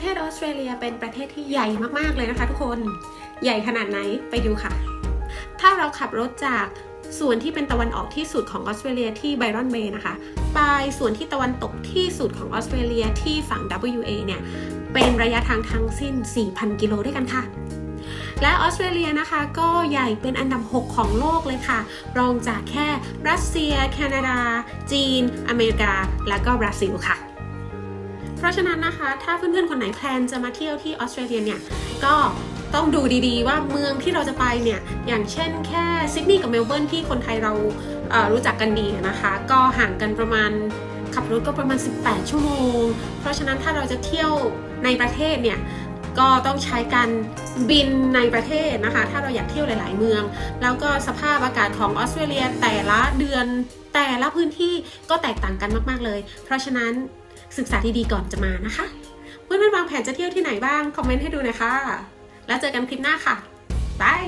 ประเทศออสเตรเลียเป็นประเทศที่ใหญ่มากๆเลยนะคะทุกคนใหญ่ขนาดไหนไปดูค่ะ ถ้าเราขับรถจากส่วนที่เป็นตะวันออกที่สุดของออสเตรเลียที่ไบรอนเบย์นะคะ ไปส่วนที่ตะวันตกที่สุดของออสเตรเลียที่ฝั่ง WA เนี่ย เป็นระยะทางทั้งสิ้น 4,000 กิโลด้วยกันค่ะ และออสเตรเลียนะคะก็ใหญ่เป็นอันดับ 6 ของโลกเลยค่ะ รองจากแค่รัสเซีย แคนาดา จีน อเมริกา และก็บราซิลค่ะ เพราะฉะนั้นนะคะ ถ้าเพื่อนๆคนไหนแพลนจะมาเที่ยวที่ออสเตรเลียเนี่ยก็ต้องดูดีๆ ว่าเมืองที่เราจะไปเนี่ย อย่างเช่นแค่ซิดนีย์กับเมลเบิร์นที่คนไทยเราเอ่อรู้จักกันดีนะคะ ก็ห่างกันประมาณขับรถก็ประมาณ 18 ชั่วโมง เพราะฉะนั้นถ้าเราจะเที่ยวในประเทศเนี่ย ก็ต้องใช้การบินในประเทศนะคะ ถ้าเราอยากเที่ยวหลาย ๆ เมือง แล้วก็สภาพอากาศของออสเตรเลียแต่ละเดือนแต่ละพื้นที่ก็แตกต่างกันมาก ๆ เลย เพราะฉะนั้นศึกษาดีๆก่อนจะมานะคะ เพื่อนๆวางแผนจะเที่ยวที่ไหนบ้าง คอมเมนต์ให้ดูนะคะ แล้วเจอกันคลิปหน้าค่ะบาย